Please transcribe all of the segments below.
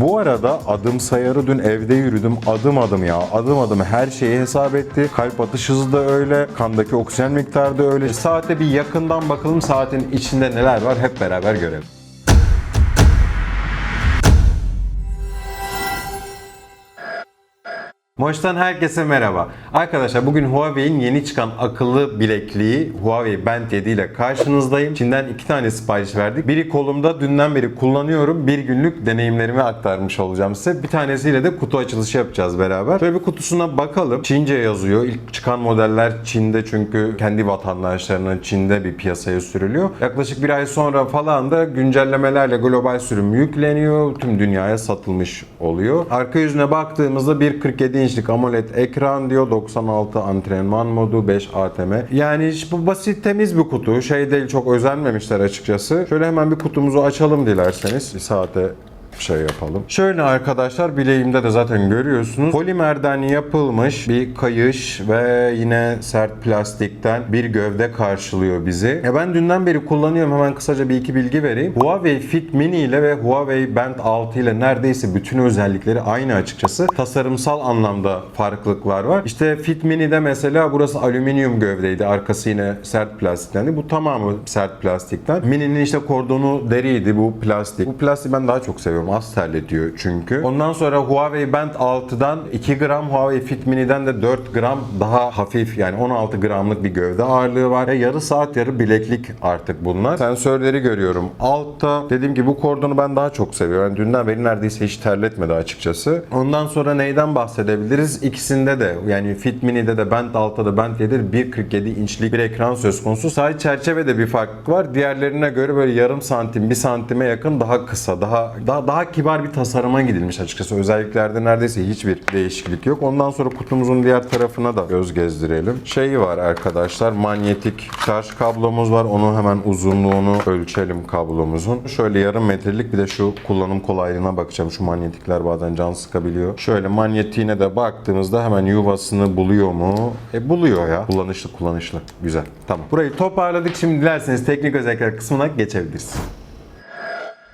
Bu arada adım sayarı dün evde yürüdüm adım adım ya adım adım her şeyi hesap etti. Kalp atış hızı da öyle, kandaki oksijen miktarı da öyle. Saate bir yakından bakalım saatin içinde neler var hep beraber görelim. Moş'tan herkese merhaba. Arkadaşlar bugün Huawei'in yeni çıkan akıllı bilekliği Huawei Band 7 ile karşınızdayım. Çin'den iki tane sipariş verdik. Biri kolumda dünden beri kullanıyorum. Bir günlük deneyimlerimi aktarmış olacağım size. Bir tanesiyle de kutu açılışı yapacağız beraber. Şöyle bir kutusuna bakalım. Çince yazıyor. İlk çıkan modeller Çin'de çünkü kendi vatandaşlarının Çin'de bir piyasaya sürülüyor. Yaklaşık bir ay sonra falan da güncellemelerle global sürüm yükleniyor. Tüm dünyaya satılmış oluyor. Arka yüzüne baktığımızda bir 47 inçlik AMOLED ekran diyor. 96 antrenman modu, 5 ATM. Yani bu basit temiz bir kutu. Şey değil çok özenmemişler açıkçası. Şöyle hemen bir kutumuzu açalım dilerseniz. Bir saate şey yapalım. Şöyle arkadaşlar bileğimde de zaten görüyorsunuz. Polimerden yapılmış bir kayış ve yine sert plastikten bir gövde karşılıyor bizi. Ya ben dünden beri kullanıyorum. Hemen kısaca bir iki bilgi vereyim. Huawei Fit Mini ile ve Huawei Band 6 ile neredeyse bütün özellikleri aynı açıkçası. Tasarımsal anlamda farklılıklar var. İşte Fit Mini'de mesela burası alüminyum gövdeydi. Arkası yine sert plastiktendi. Bu tamamı sert plastikten. Mini'nin işte kordonu deriydi. Bu plastik. Bu plastiği ben daha çok seviyorum. Az terletiyor çünkü. Ondan sonra Huawei Band 6'dan 2 gram Huawei Fit Mini'den de 4 gram daha hafif yani 16 gramlık bir gövde ağırlığı var. Ve yarı saat yarı bileklik artık bunlar. Sensörleri görüyorum. Altta dediğim gibi bu kordonu ben daha çok seviyorum. Yani dünden beri neredeyse hiç terletmedi açıkçası. Ondan sonra neyden bahsedebiliriz? İkisinde de yani Fit Mini'de de Band 6'da da Band 7'de 1.47 inçlik bir ekran söz konusu. Sadece çerçevede bir fark var. Diğerlerine göre böyle yarım santim, bir santime yakın daha kısa, daha daha daha kibar bir tasarıma gidilmiş açıkçası. Özelliklerde neredeyse hiçbir değişiklik yok. Ondan sonra kutumuzun diğer tarafına da göz gezdirelim. Şey var arkadaşlar, manyetik şarj kablomuz var. Onu hemen uzunluğunu ölçelim kablomuzun. Şöyle yarım metrelik bir de şu kullanım kolaylığına bakacağım. Şu manyetikler bazen can sıkabiliyor. Şöyle manyetiğine de baktığımızda hemen yuvasını buluyor mu? E buluyor ya. Kullanışlı kullanışlı. Güzel. Tamam. Burayı toparladık. Şimdi dilerseniz teknik özellikler kısmına geçebiliriz.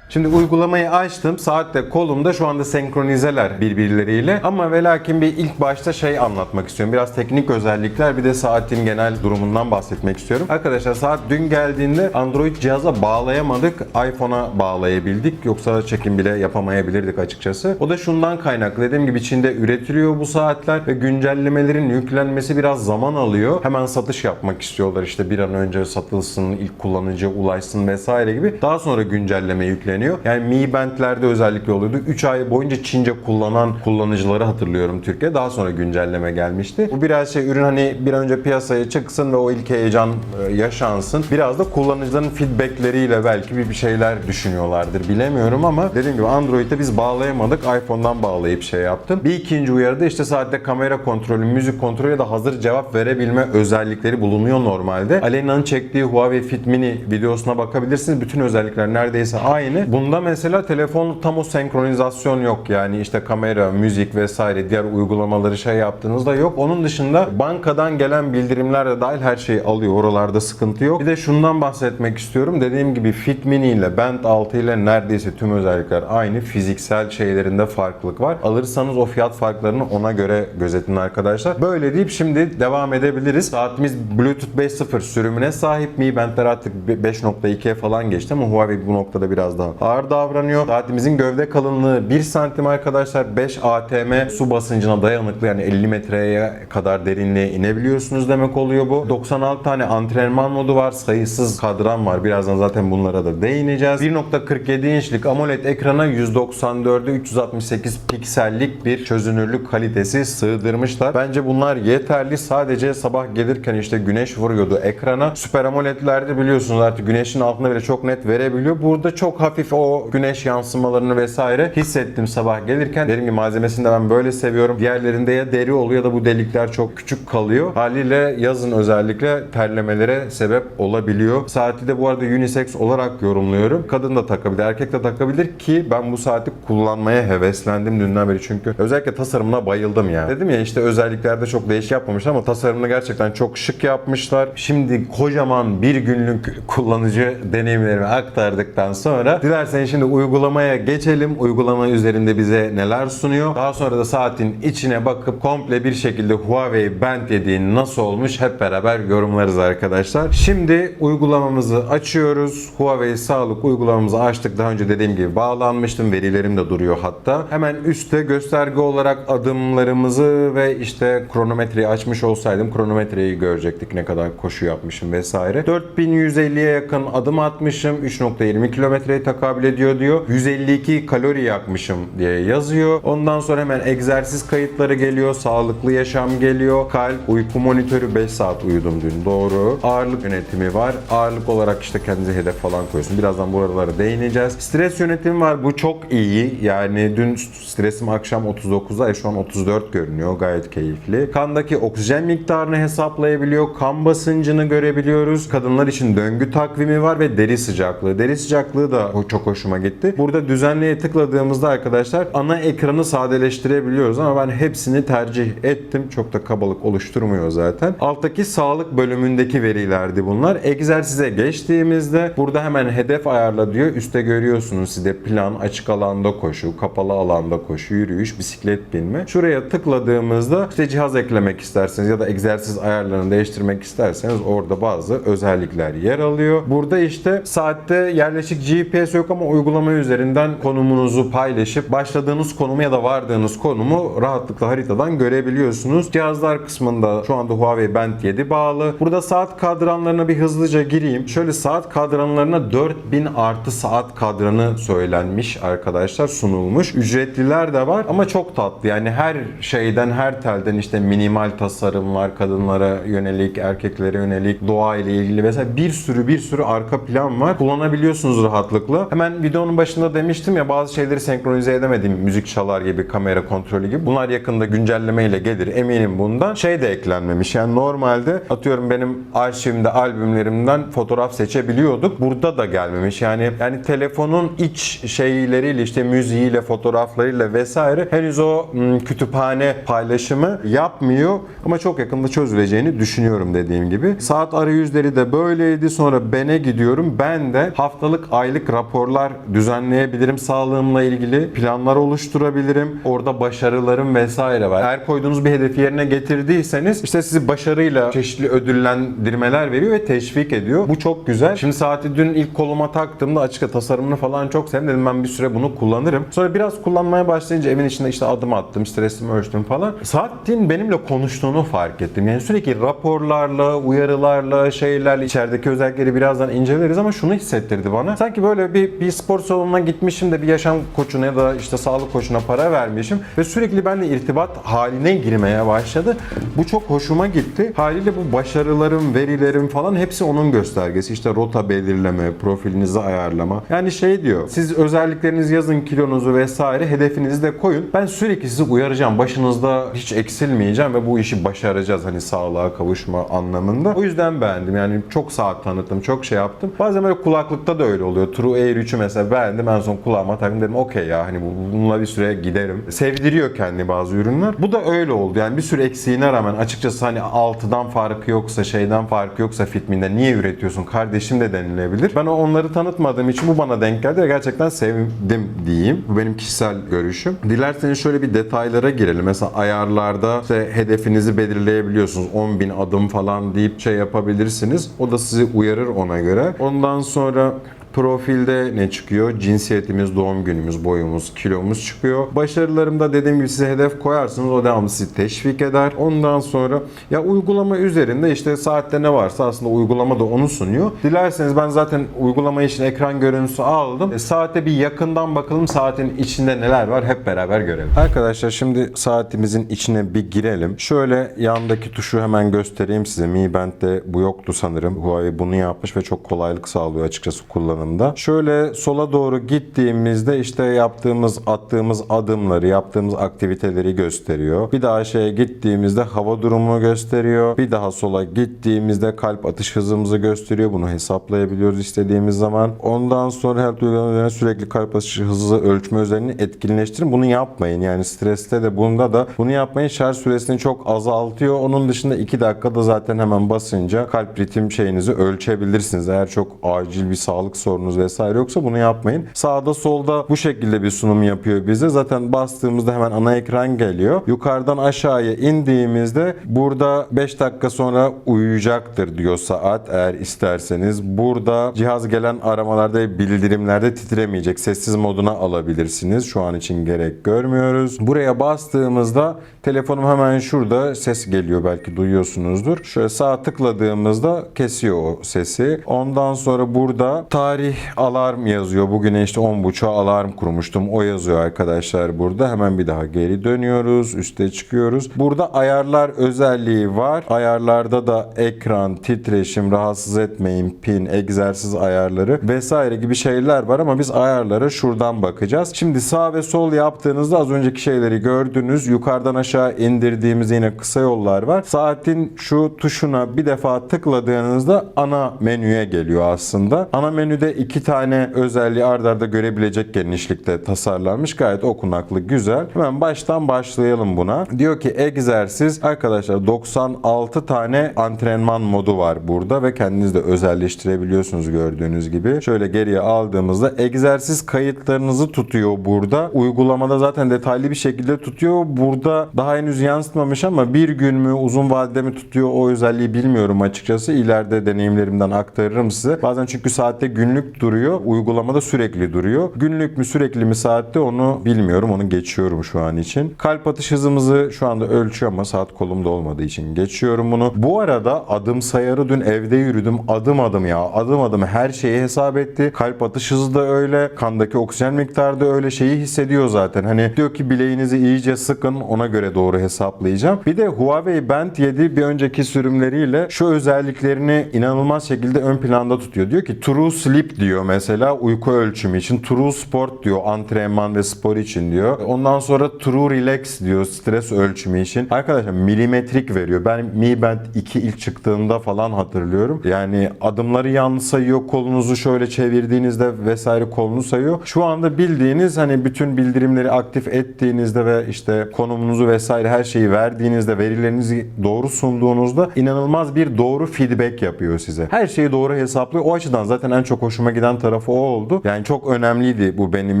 Şimdi uygulamayı açtım. Saatte kolumda şu anda senkronizeler birbirleriyle. Ama ve lakin bir ilk başta şey anlatmak istiyorum. Biraz teknik özellikler bir de saatin genel durumundan bahsetmek istiyorum. Arkadaşlar saat dün geldiğinde Android cihaza bağlayamadık. iPhone'a bağlayabildik. Yoksa çekim bile yapamayabilirdik açıkçası. O da şundan kaynaklı. Dediğim gibi Çin'de üretiliyor bu saatler ve güncellemelerin yüklenmesi biraz zaman alıyor. Hemen satış yapmak istiyorlar. İşte bir an önce satılsın, ilk kullanıcıya ulaşsın vesaire gibi. Daha sonra güncelleme yükleniyor. Yani Mi Band'lerde özellikle oluyordu. 3 ay boyunca Çince kullanan kullanıcıları hatırlıyorum Türkiye. Daha sonra güncelleme gelmişti. Bu biraz şey ürün hani bir an önce piyasaya çıksın ve o ilk heyecan e, yaşansın. Biraz da kullanıcıların feedbackleriyle belki bir şeyler düşünüyorlardır. Bilemiyorum ama dediğim gibi Android'de biz bağlayamadık. iPhone'dan bağlayıp şey yaptım. Bir ikinci uyarıda işte saatte kamera kontrolü, müzik kontrolü ya da hazır cevap verebilme özellikleri bulunuyor normalde. Alena'nın çektiği Huawei Fit Mini videosuna bakabilirsiniz. Bütün özellikler neredeyse aynı. Bunda mesela telefon tam o senkronizasyon yok. Yani işte kamera, müzik vesaire diğer uygulamaları şey yaptığınızda yok. Onun dışında bankadan gelen bildirimler de dahil her şeyi alıyor. Oralarda sıkıntı yok. Bir de şundan bahsetmek istiyorum. Dediğim gibi Fit Mini ile Band 6 ile neredeyse tüm özellikler aynı. Fiziksel şeylerinde farklılık var. Alırsanız o fiyat farklarını ona göre gözetin arkadaşlar. Böyle deyip şimdi devam edebiliriz. Saatimiz Bluetooth 5.0 sürümüne sahip. Mi Band'ler artık 5.2'ye falan geçti ama Huawei bu noktada biraz daha ağır davranıyor. Saatimizin gövde kalınlığı 1 santim arkadaşlar. 5 ATM su basıncına dayanıklı yani 50 metreye kadar derinliğe inebiliyorsunuz demek oluyor bu. 96 tane antrenman modu var. Sayısız kadran var. Birazdan zaten bunlara da değineceğiz. 1.47 inçlik AMOLED ekrana 194'e 368 piksellik bir çözünürlük kalitesi sığdırmışlar. Bence bunlar yeterli. Sadece sabah gelirken işte güneş vuruyordu ekrana. Süper AMOLED'lerde biliyorsunuz artık güneşin altında bile çok net verebiliyor. Burada çok hafif o güneş yansımalarını vesaire hissettim sabah gelirken. Dedim ki malzemesini de ben böyle seviyorum. Diğerlerinde ya deri oluyor ya da bu delikler çok küçük kalıyor. Haliyle yazın özellikle terlemelere sebep olabiliyor. Saati de bu arada unisex olarak yorumluyorum. Kadın da takabilir, erkek de takabilir ki ben bu saati kullanmaya heveslendim dünden beri çünkü özellikle tasarımına bayıldım ya. Dedim ya işte özelliklerde çok değişik yapmamışlar ama tasarımını gerçekten çok şık yapmışlar. Şimdi kocaman bir günlük kullanıcı deneyimlerimi aktardıktan sonra dilerseniz şimdi uygulamaya geçelim. Uygulama üzerinde bize neler sunuyor. Daha sonra da saatin içine bakıp komple bir şekilde Huawei Band 7 nasıl olmuş hep beraber yorumlarız arkadaşlar. Şimdi uygulamamızı açıyoruz. Huawei sağlık uygulamamızı açtık. Daha önce dediğim gibi bağlanmıştım. Verilerim de duruyor hatta. Hemen üstte gösterge olarak adımlarımızı ve işte kronometreyi açmış olsaydım kronometreyi görecektik. Ne kadar koşu yapmışım vesaire. 4150'ye yakın adım atmışım. 3.20 kilometreye tekabül ediyor diyor. 152 kalori yakmışım diye yazıyor. Ondan sonra hemen egzersiz kayıtları geliyor. Sağlıklı yaşam geliyor. Kalp, uyku monitörü 5 saat uyudum dün. Doğru. Ağırlık yönetimi var. Ağırlık olarak işte kendinize hedef falan koyuyorsun. Birazdan buralara değineceğiz. Stres yönetimi var. Bu çok iyi. Yani dün stresim akşam 39'da, e şu an 34 görünüyor. Gayet keyifli. Kandaki oksijen miktarını hesaplayabiliyor. Kan basıncını görebiliyoruz. Kadınlar için döngü takvimi var ve deri sıcaklığı. Deri sıcaklığı da o- çok hoşuma gitti. Burada düzenliğe tıkladığımızda arkadaşlar ana ekranı sadeleştirebiliyoruz ama ben hepsini tercih ettim. Çok da kabalık oluşturmuyor zaten. Alttaki sağlık bölümündeki verilerdi bunlar. Egzersize geçtiğimizde burada hemen hedef ayarla diyor. Üste görüyorsunuz size plan, açık alanda koşu, kapalı alanda koşu, yürüyüş, bisiklet binme. Şuraya tıkladığımızda işte cihaz eklemek isterseniz ya da egzersiz ayarlarını değiştirmek isterseniz orada bazı özellikler yer alıyor. Burada işte saatte yerleşik GPS yok ama uygulama üzerinden konumunuzu paylaşıp başladığınız konumu ya da vardığınız konumu rahatlıkla haritadan görebiliyorsunuz. Cihazlar kısmında şu anda Huawei Band 7 bağlı. Burada saat kadranlarına bir hızlıca gireyim. Şöyle saat kadranlarına 4000 artı saat kadranı söylenmiş arkadaşlar sunulmuş. Ücretliler de var ama çok tatlı. Yani her şeyden her telden işte minimal tasarım var. Kadınlara yönelik, erkeklere yönelik, doğa ile ilgili vesaire bir sürü bir sürü arka plan var. Kullanabiliyorsunuz rahatlıkla. Hemen videonun başında demiştim ya bazı şeyleri senkronize edemedim. Müzik çalar gibi, kamera kontrolü gibi. Bunlar yakında güncellemeyle gelir. Eminim bundan. Şey de eklenmemiş. Yani normalde atıyorum benim arşivimde, albümlerimden fotoğraf seçebiliyorduk. Burada da gelmemiş. Yani yani telefonun iç şeyleriyle işte müziğiyle, fotoğraflarıyla vesaire henüz o hmm, kütüphane paylaşımı yapmıyor ama çok yakında çözüleceğini düşünüyorum dediğim gibi. Saat arayüzleri de böyleydi. Sonra bene gidiyorum. Ben de haftalık, aylık raporlar düzenleyebilirim sağlığımla ilgili. Planlar oluşturabilirim. Orada başarılarım vesaire var. Eğer koyduğunuz bir hedefi yerine getirdiyseniz işte sizi başarıyla çeşitli ödüllendirmeler veriyor ve teşvik ediyor. Bu çok güzel. Şimdi saati dün ilk koluma taktığımda açıkça tasarımını falan çok sevdim. Dedim ben bir süre bunu kullanırım. Sonra biraz kullanmaya başlayınca evin içinde işte adım attım, stresimi ölçtüm falan. Saatin benimle konuştuğunu fark ettim. Yani sürekli raporlarla, uyarılarla, şeylerle içerideki özellikleri birazdan inceleriz ama şunu hissettirdi bana. Sanki böyle bir, bir spor salonuna gitmişim de bir yaşam koçuna ya da işte sağlık koçuna para vermişim ve sürekli benimle irtibat haline girmeye başladı. Bu çok hoşuma gitti. Haliyle bu başarılarım, verilerim falan hepsi onun göstergesi. İşte rota belirleme, profilinizi ayarlama. Yani şey diyor. Siz özelliklerinizi yazın, kilonuzu vesaire, hedefinizi de koyun. Ben sürekli sizi uyaracağım. Başınızda hiç eksilmeyeceğim ve bu işi başaracağız hani sağlığa kavuşma anlamında. O yüzden beğendim. Yani çok saat tanıttım, çok şey yaptım. Bazen böyle kulaklıkta da öyle oluyor. True Air 3'ü mesela beğendim. En son kulağıma taktım dedim okey ya hani bu- bununla bir süre giderim. Sevdiriyor kendi bazı ürünler. Bu da öyle oldu. Yani bir sürü eksiğine rağmen açıkçası hani altıdan farkı yoksa şeyden farkı yoksa Fitmin'de niye üretiyorsun kardeşim de denilebilir. Ben onları tanıtmadığım için bu bana denk geldi ve gerçekten sevdim diyeyim. Bu benim kişisel görüşüm. Dilerseniz şöyle bir detaylara girelim. Mesela ayarlarda işte hedefinizi belirleyebiliyorsunuz. 10.000 adım falan deyip şey yapabilirsiniz. O da sizi uyarır ona göre. Ondan sonra Profilde ne çıkıyor? Cinsiyetimiz, doğum günümüz, boyumuz, kilomuz çıkıyor. Başarılarımda dediğim gibi size hedef koyarsınız. O devamlı sizi teşvik eder. Ondan sonra ya uygulama üzerinde işte saatte ne varsa aslında uygulama da onu sunuyor. Dilerseniz ben zaten uygulama için ekran görüntüsü aldım. E, saate bir yakından bakalım saatin içinde neler var hep beraber görelim. Arkadaşlar şimdi saatimizin içine bir girelim. Şöyle yandaki tuşu hemen göstereyim size. Mi Band'de bu yoktu sanırım. Huawei bunu yapmış ve çok kolaylık sağlıyor açıkçası kullanımda. Şöyle sola doğru gittiğimizde işte yaptığımız, attığımız adımları, yaptığımız aktiviteleri gösteriyor. Bir daha şeye gittiğimizde hava durumunu gösteriyor. Bir daha sola gittiğimizde kalp atış hızımızı gösteriyor. Bunu hesaplayabiliyoruz istediğimiz zaman. Ondan sonra her uygulama üzerine sürekli kalp atış hızı ölçme özelliğini etkinleştirin. Bunu yapmayın. Yani streste de bunda da bunu yapmayın. Şarj süresini çok azaltıyor. Onun dışında 2 dakikada zaten hemen basınca kalp ritim şeyinizi ölçebilirsiniz. Eğer çok acil bir sağlık sorunu sorunuz vesaire yoksa bunu yapmayın. Sağda solda bu şekilde bir sunum yapıyor bize. Zaten bastığımızda hemen ana ekran geliyor. Yukarıdan aşağıya indiğimizde burada 5 dakika sonra uyuyacaktır diyor saat eğer isterseniz. Burada cihaz gelen aramalarda bildirimlerde titremeyecek. Sessiz moduna alabilirsiniz. Şu an için gerek görmüyoruz. Buraya bastığımızda telefonum hemen şurada ses geliyor belki duyuyorsunuzdur. Şöyle sağ tıkladığımızda kesiyor o sesi. Ondan sonra burada tarih alarm yazıyor. Bugüne işte 10.30'a alarm kurmuştum. O yazıyor arkadaşlar burada. Hemen bir daha geri dönüyoruz. Üste çıkıyoruz. Burada ayarlar özelliği var. Ayarlarda da ekran, titreşim, rahatsız etmeyin, pin, egzersiz ayarları vesaire gibi şeyler var ama biz ayarlara şuradan bakacağız. Şimdi sağ ve sol yaptığınızda az önceki şeyleri gördünüz. Yukarıdan aşağı indirdiğimiz yine kısa yollar var. Saatin şu tuşuna bir defa tıkladığınızda ana menüye geliyor aslında. Ana menüde iki tane özelliği ardarda arda görebilecek genişlikte tasarlanmış. Gayet okunaklı, güzel. Hemen baştan başlayalım buna. Diyor ki egzersiz arkadaşlar 96 tane antrenman modu var burada ve kendiniz de özelleştirebiliyorsunuz gördüğünüz gibi. Şöyle geriye aldığımızda egzersiz kayıtlarınızı tutuyor burada. Uygulamada zaten detaylı bir şekilde tutuyor. Burada daha henüz yansıtmamış ama bir gün mü uzun vadede mi tutuyor o özelliği bilmiyorum açıkçası. İleride deneyimlerimden aktarırım size. Bazen çünkü saatte günlük duruyor. Uygulamada sürekli duruyor. Günlük mü sürekli mi saatte onu bilmiyorum. Onu geçiyorum şu an için. Kalp atış hızımızı şu anda ölçüyor ama saat kolumda olmadığı için geçiyorum bunu. Bu arada adım sayarı dün evde yürüdüm. Adım adım ya. Adım adım her şeyi hesap etti. Kalp atış hızı da öyle. Kandaki oksijen miktarı da öyle şeyi hissediyor zaten. Hani diyor ki bileğinizi iyice sıkın ona göre doğru hesaplayacağım. Bir de Huawei Band 7 bir önceki sürümleriyle şu özelliklerini inanılmaz şekilde ön planda tutuyor. Diyor ki True Sleep diyor mesela uyku ölçümü için. True Sport diyor antrenman ve spor için diyor. Ondan sonra True Relax diyor stres ölçümü için. Arkadaşlar milimetrik veriyor. Ben Mi Band 2 ilk çıktığında falan hatırlıyorum. Yani adımları yanlış sayıyor. Kolunuzu şöyle çevirdiğinizde vesaire kolunu sayıyor. Şu anda bildiğiniz hani bütün bildirimleri aktif ettiğinizde ve işte konumunuzu vesaire her şeyi verdiğinizde verilerinizi doğru sunduğunuzda inanılmaz bir doğru feedback yapıyor size. Her şeyi doğru hesaplıyor. O açıdan zaten en çok hoşuma giden tarafı o oldu. Yani çok önemliydi bu benim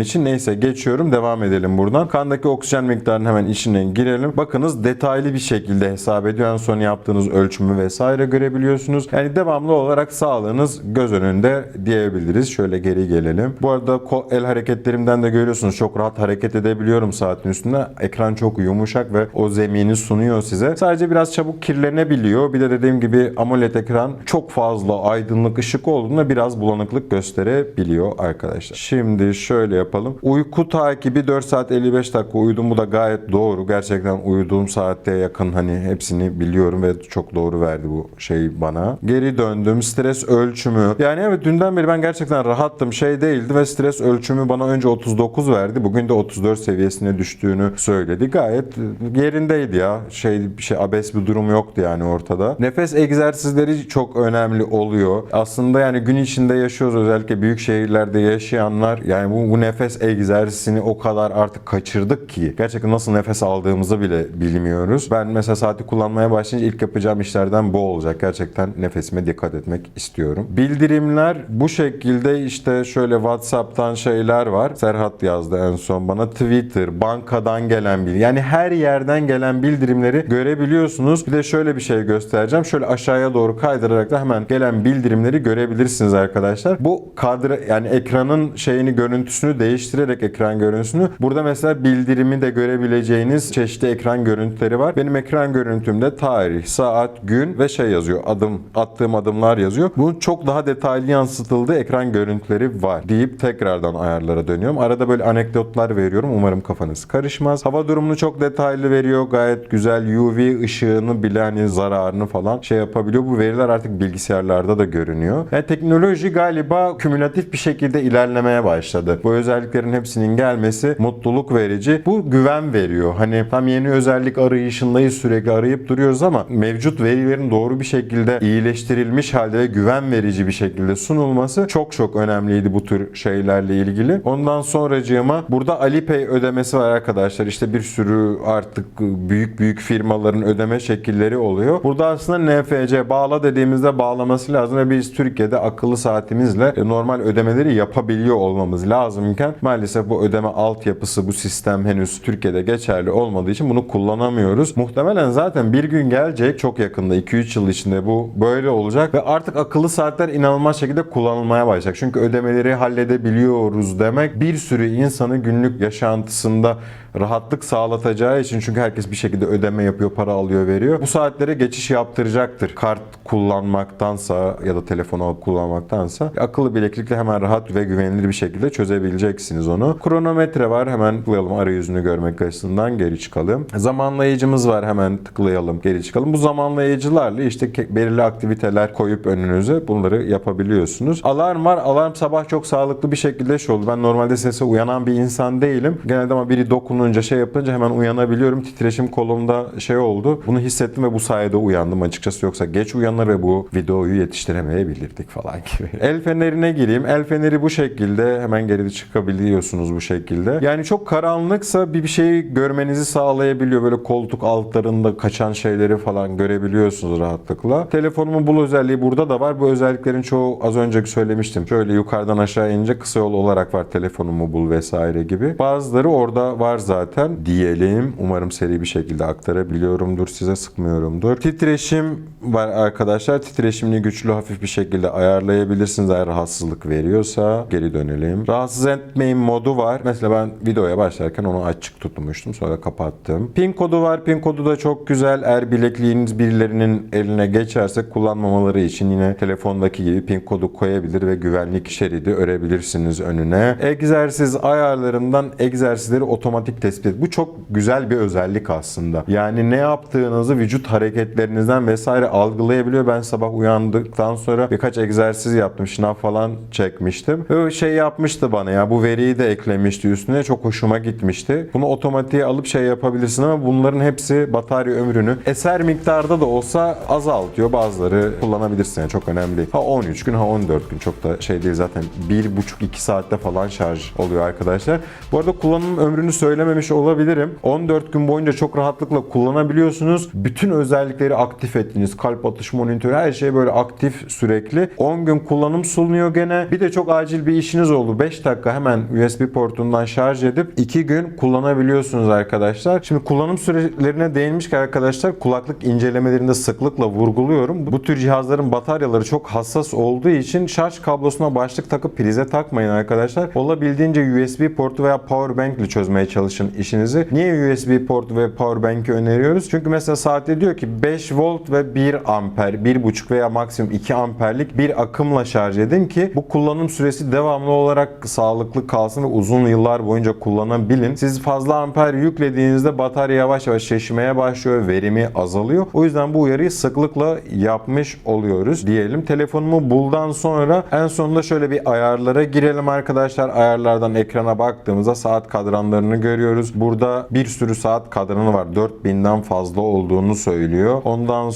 için. Neyse geçiyorum. Devam edelim buradan. Kandaki oksijen miktarının hemen içine girelim. Bakınız detaylı bir şekilde hesap ediyor. En son yaptığınız ölçümü vesaire görebiliyorsunuz. Yani devamlı olarak sağlığınız göz önünde diyebiliriz. Şöyle geri gelelim. Bu arada el hareketlerimden de görüyorsunuz. Çok rahat hareket edebiliyorum saatin üstünde. Ekran çok yumuşak ve o zemini sunuyor size. Sadece biraz çabuk kirlenebiliyor. Bir de dediğim gibi AMOLED ekran çok fazla aydınlık ışık olduğunda biraz bulanıklık gösterebiliyor arkadaşlar. Şimdi şöyle yapalım. Uyku takibi 4 saat 55 dakika uyudum. Bu da gayet doğru. Gerçekten uyuduğum saatte yakın hani hepsini biliyorum ve çok doğru verdi bu şey bana. Geri döndüm. Stres ölçümü. Yani evet dünden beri ben gerçekten rahattım. Şey değildi ve stres ölçümü bana önce 39 verdi. Bugün de 34 seviyesine düştüğünü söyledi. Gayet yerindeydi ya. Şey bir şey abes bir durum yoktu yani ortada. Nefes egzersizleri çok önemli oluyor. Aslında yani gün içinde yaşıyoruz özellikle büyük şehirlerde yaşayanlar yani bu, bu nefes egzersizini o kadar artık kaçırdık ki gerçekten nasıl nefes aldığımızı bile bilmiyoruz. Ben mesela saati kullanmaya başlayınca ilk yapacağım işlerden bu olacak. Gerçekten nefesime dikkat etmek istiyorum. Bildirimler bu şekilde işte şöyle WhatsApp'tan şeyler var. Serhat yazdı en son bana. Twitter, bankadan gelen bilgi. Yani her yerden gelen bildirimleri görebiliyorsunuz. Bir de şöyle bir şey göstereceğim. Şöyle aşağıya doğru kaydırarak da hemen gelen bildirimleri görebilirsiniz arkadaşlar. Bu kadra yani ekranın şeyini görüntüsünü değiştirerek ekran görüntüsünü burada mesela bildirimi de görebileceğiniz çeşitli ekran görüntüleri var. Benim ekran görüntümde tarih, saat, gün ve şey yazıyor. Adım, attığım adımlar yazıyor. Bunun çok daha detaylı yansıtıldığı ekran görüntüleri var deyip tekrardan ayarlara dönüyorum. Arada böyle anekdotlar veriyorum. Umarım kafanız karışmaz. Hava durumunu çok detaylı veriyor. Gayet güzel UV ışığını bile hani zararını falan şey yapabiliyor. Bu veriler artık bilgisayarlarda da görünüyor. Yani teknoloji galiba kümülatif bir şekilde ilerlemeye başladı. Bu özelliklerin hepsinin gelmesi mutluluk verici. Bu güven veriyor. Hani tam yeni özellik arayışındayız sürekli arayıp duruyoruz ama mevcut verilerin doğru bir şekilde iyileştirilmiş halde ve güven verici bir şekilde sunulması çok çok önemliydi bu tür şeylerle ilgili. Ondan sonracığıma burada Alipay ödemesi var arkadaşlar. İşte bir sürü artık büyük büyük firmaların ödeme şekilleri oluyor. Burada aslında NFC bağla dediğimizde bağlaması lazım ve biz Türkiye'de akıllı saatimizle şekilde e, normal ödemeleri yapabiliyor olmamız lazımken maalesef bu ödeme altyapısı bu sistem henüz Türkiye'de geçerli olmadığı için bunu kullanamıyoruz. Muhtemelen zaten bir gün gelecek çok yakında 2-3 yıl içinde bu böyle olacak ve artık akıllı saatler inanılmaz şekilde kullanılmaya başlayacak. Çünkü ödemeleri halledebiliyoruz demek bir sürü insanı günlük yaşantısında rahatlık sağlatacağı için çünkü herkes bir şekilde ödeme yapıyor, para alıyor, veriyor. Bu saatlere geçiş yaptıracaktır. Kart kullanmaktansa ya da telefonu alıp kullanmaktansa akıllı bileklikle hemen rahat ve güvenilir bir şekilde çözebileceksiniz onu. Kronometre var. Hemen tıklayalım arayüzünü görmek açısından geri çıkalım. Zamanlayıcımız var. Hemen tıklayalım geri çıkalım. Bu zamanlayıcılarla işte belirli aktiviteler koyup önünüze bunları yapabiliyorsunuz. Alarm var. Alarm sabah çok sağlıklı bir şekilde şey oldu. Ben normalde sese uyanan bir insan değilim. Genelde ama biri dokununca şey yapınca hemen uyanabiliyorum. Titreşim kolumda şey oldu. Bunu hissettim ve bu sayede uyandım açıkçası. Yoksa geç uyanır ve bu videoyu yetiştiremeyebilirdik falan gibi. El fenerine gireyim. El feneri bu şekilde hemen geri çıkabiliyorsunuz bu şekilde. Yani çok karanlıksa bir bir şeyi görmenizi sağlayabiliyor. Böyle koltuk altlarında kaçan şeyleri falan görebiliyorsunuz rahatlıkla. Telefonumun bul özelliği burada da var. Bu özelliklerin çoğu az önce söylemiştim. Şöyle yukarıdan aşağı inince kısa yol olarak var telefonumu bul vesaire gibi. Bazıları orada var zaten diyelim. Umarım seri bir şekilde aktarabiliyorumdur size sıkmıyorumdur. Titreşim var arkadaşlar. Titreşimini güçlü hafif bir şekilde ayarlayabilirsiniz eğer rahatsızlık veriyorsa. Geri dönelim. Rahatsız etmeyin modu var. Mesela ben videoya başlarken onu açık tutmuştum. Sonra kapattım. Pin kodu var. Pin kodu da çok güzel. Eğer bilekliğiniz birilerinin eline geçerse kullanmamaları için yine telefondaki gibi pin kodu koyabilir ve güvenlik şeridi örebilirsiniz önüne. Egzersiz ayarlarından egzersizleri otomatik tespit. Bu çok güzel bir özellik aslında. Yani ne yaptığınızı vücut hareketlerinizden vesaire algılayabiliyor. Ben sabah uyandıktan sonra birkaç egzersiz yaptım. Şınav falan çekmiştim. Ve şey yapmıştı bana ya bu veriyi de eklemişti üstüne. Çok hoşuma gitmişti. Bunu otomatiğe alıp şey yapabilirsin ama bunların hepsi batarya ömrünü eser miktarda da olsa azaltıyor. Bazıları kullanabilirsin yani çok önemli. Ha 13 gün ha 14 gün çok da şey değil zaten 1,5-2 saatte falan şarj oluyor arkadaşlar. Bu arada kullanım ömrünü söylememiş olabilirim. 14 gün boyunca çok rahatlıkla kullanabiliyorsunuz. Bütün özellikleri aktif ettiniz. Kalp atış monitörü her şey böyle aktif sürekli. 10 gün kullanım sunuyor gene. Bir de çok acil bir işiniz oldu. 5 dakika hemen USB portundan şarj edip 2 gün kullanabiliyorsunuz arkadaşlar. Şimdi kullanım sürelerine değinmişken arkadaşlar kulaklık incelemelerinde sıklıkla vurguluyorum. Bu tür cihazların bataryaları çok hassas olduğu için şarj kablosuna başlık takıp prize takmayın arkadaşlar. Olabildiğince USB portu veya power bank ile çözmeye çalışın işinizi. Niye USB portu ve power bank'i öneriyoruz? Çünkü mesela saatte diyor ki 5 volt ve 1 amper, 1,5 veya maksimum 2 amperlik bir akımla şarj edin ki bu kullanım süresi devamlı olarak sağlıklı kalsın ve uzun yıllar boyunca kullanabilin. Siz fazla amper yüklediğinizde batarya yavaş yavaş şişmeye başlıyor, verimi azalıyor. O yüzden bu uyarıyı sıklıkla yapmış oluyoruz diyelim. Telefonumu buldan sonra en sonunda şöyle bir ayarlara girelim arkadaşlar. Ayarlardan ekrana baktığımızda saat kadranlarını görüyoruz. Burada bir sürü saat kadranı var. 4000'den fazla olduğunu söylüyor. Ondan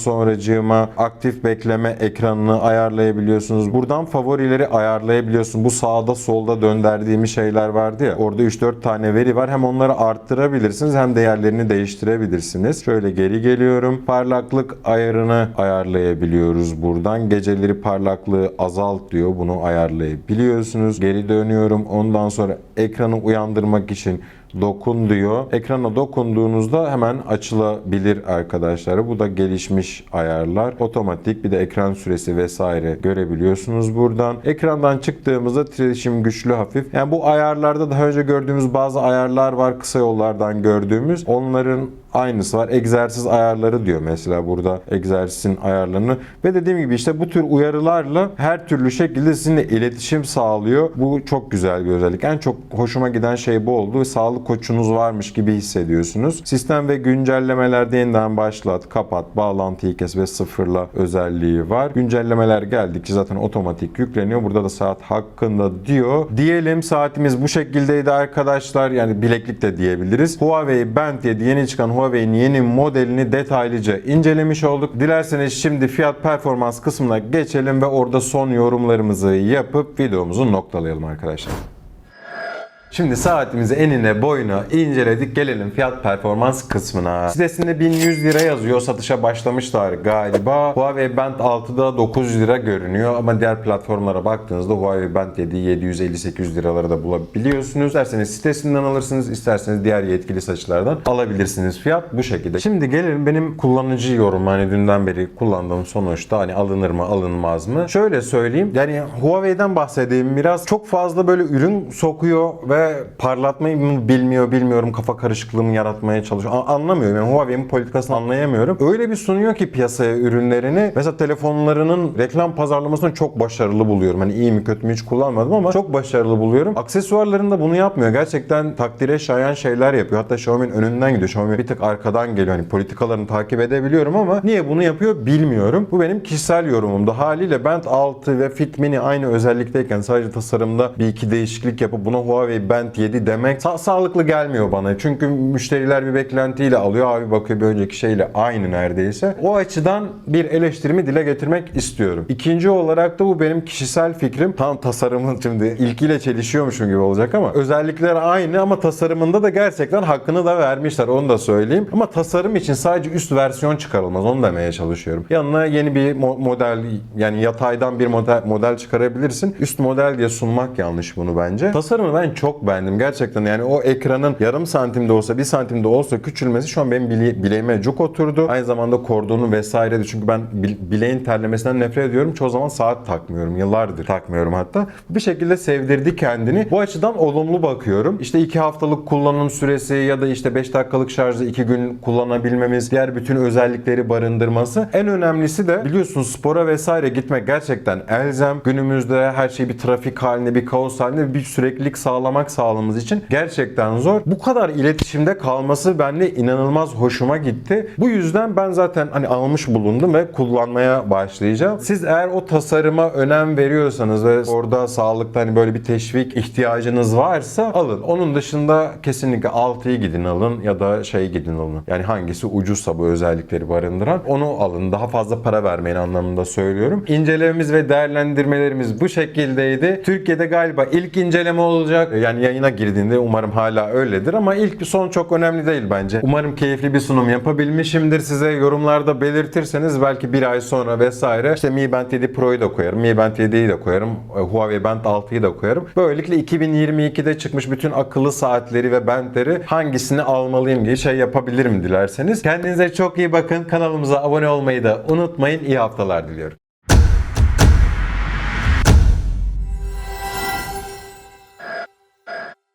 sonracığıma aktif bekleme ekranını ayarlayabiliyorsunuz. Buradan favorileri ayarlayabiliyorsunuz. Bu sağda solda döndürdüğümüz şeyler vardı ya. Orada 3-4 tane veri var. Hem onları arttırabilirsiniz hem değerlerini değiştirebilirsiniz. Şöyle geri geliyorum. Parlaklık ayarını ayarlayabiliyoruz buradan. Geceleri parlaklığı azalt diyor. Bunu ayarlayabiliyorsunuz. Geri dönüyorum. Ondan sonra ekranı uyandırmak için dokun diyor. Ekrana dokunduğunuzda hemen açılabilir arkadaşlar. Bu da gelişmiş ayarlar. Otomatik bir de ekran süresi vesaire görebiliyorsunuz buradan. Ekrandan çıktığımızda titreşim güçlü hafif. Yani bu ayarlarda daha önce gördüğümüz bazı ayarlar var kısa yollardan gördüğümüz. Onların aynısı var. Egzersiz ayarları diyor mesela burada egzersizin ayarlarını. Ve dediğim gibi işte bu tür uyarılarla her türlü şekilde sizinle iletişim sağlıyor. Bu çok güzel bir özellik. En çok hoşuma giden şey bu oldu sağlık koçunuz varmış gibi hissediyorsunuz. Sistem ve güncellemelerde yeniden başlat, kapat, bağlantıyı kes ve sıfırla özelliği var. Güncellemeler geldikçe zaten otomatik yükleniyor. Burada da saat hakkında diyor. Diyelim saatimiz bu şekildeydi arkadaşlar. Yani bileklik de diyebiliriz. Huawei Band 7 yeni çıkan Huawei'nin yeni modelini detaylıca incelemiş olduk. Dilerseniz şimdi fiyat performans kısmına geçelim ve orada son yorumlarımızı yapıp videomuzu noktalayalım arkadaşlar. Şimdi saatimizi enine boyuna inceledik. Gelelim fiyat performans kısmına. Sitesinde 1100 lira yazıyor. Satışa başlamışlar galiba. Huawei Band 6'da 900 lira görünüyor ama diğer platformlara baktığınızda Huawei Band 7 750-800 liraları da bulabiliyorsunuz. İsterseniz sitesinden alırsınız, isterseniz diğer yetkili satıcılardan alabilirsiniz. Fiyat bu şekilde. Şimdi gelelim benim kullanıcı yorum hani dünden beri kullandığım sonuçta hani alınır mı alınmaz mı? Şöyle söyleyeyim. Yani Huawei'den bahsedeyim biraz. Çok fazla böyle ürün sokuyor ve parlatmayı mı bilmiyor bilmiyorum kafa karışıklığımı yaratmaya çalışıyor. Anlamıyorum yani Huawei'nin politikasını anlayamıyorum. Öyle bir sunuyor ki piyasaya ürünlerini. Mesela telefonlarının reklam pazarlamasını çok başarılı buluyorum. Hani iyi mi kötü mü hiç kullanmadım ama çok başarılı buluyorum. Aksesuarlarında bunu yapmıyor. Gerçekten takdire şayan şeyler yapıyor. Hatta Xiaomi'nin önünden gidiyor. Xiaomi bir tık arkadan geliyor. Hani politikalarını takip edebiliyorum ama niye bunu yapıyor bilmiyorum. Bu benim kişisel yorumumdu. Haliyle Band 6 ve Fit Mini aynı özellikteyken sadece tasarımda bir iki değişiklik yapıp buna Huawei Band 7 demek sa- sağlıklı gelmiyor bana. Çünkü müşteriler bir beklentiyle alıyor. Abi bakıyor bir önceki şeyle aynı neredeyse. O açıdan bir eleştirimi dile getirmek istiyorum. İkinci olarak da bu benim kişisel fikrim. Tam tasarımın şimdi ilkiyle çelişiyormuşum gibi olacak ama özellikler aynı ama tasarımında da gerçekten hakkını da vermişler. Onu da söyleyeyim. Ama tasarım için sadece üst versiyon çıkarılmaz. Onu demeye çalışıyorum. Yanına yeni bir mo- model yani yataydan bir model, model çıkarabilirsin. Üst model diye sunmak yanlış bunu bence. Tasarımı ben çok beğendim. Gerçekten yani o ekranın yarım santimde olsa bir santimde olsa küçülmesi şu an benim bile- bileğime cuk oturdu. Aynı zamanda kordonu vesaire de çünkü ben bil- bileğin terlemesinden nefret ediyorum. Çoğu zaman saat takmıyorum. Yıllardır takmıyorum hatta. Bir şekilde sevdirdi kendini. Bu açıdan olumlu bakıyorum. İşte 2 haftalık kullanım süresi ya da işte 5 dakikalık şarjı 2 gün kullanabilmemiz, diğer bütün özellikleri barındırması. En önemlisi de biliyorsun spora vesaire gitmek gerçekten elzem. Günümüzde her şey bir trafik halinde, bir kaos halinde bir süreklilik sağlamak sağlamamız için gerçekten zor. Bu kadar iletişimde kalması bende inanılmaz hoşuma gitti. Bu yüzden ben zaten hani almış bulundum ve kullanmaya başlayacağım. Siz eğer o tasarıma önem veriyorsanız ve orada sağlıkta hani böyle bir teşvik ihtiyacınız varsa alın. Onun dışında kesinlikle 6'yı gidin alın ya da şey gidin alın. Yani hangisi ucuzsa bu özellikleri barındıran onu alın. Daha fazla para vermeyin anlamında söylüyorum. İncelememiz ve değerlendirmelerimiz bu şekildeydi. Türkiye'de galiba ilk inceleme olacak. Yani yayına girdiğinde umarım hala öyledir ama ilk son çok önemli değil bence. Umarım keyifli bir sunum yapabilmişimdir. Size yorumlarda belirtirseniz belki bir ay sonra vesaire işte Mi Band 7 Pro'yu da koyarım. Mi Band 7'yi de koyarım. e, Huawei Band 6'yı da koyarım. Böylelikle 2022'de çıkmış bütün akıllı saatleri ve bandleri hangisini almalıyım diye şey yapabilirim dilerseniz. Kendinize çok iyi bakın. Kanalımıza abone olmayı da unutmayın. İyi haftalar diliyorum.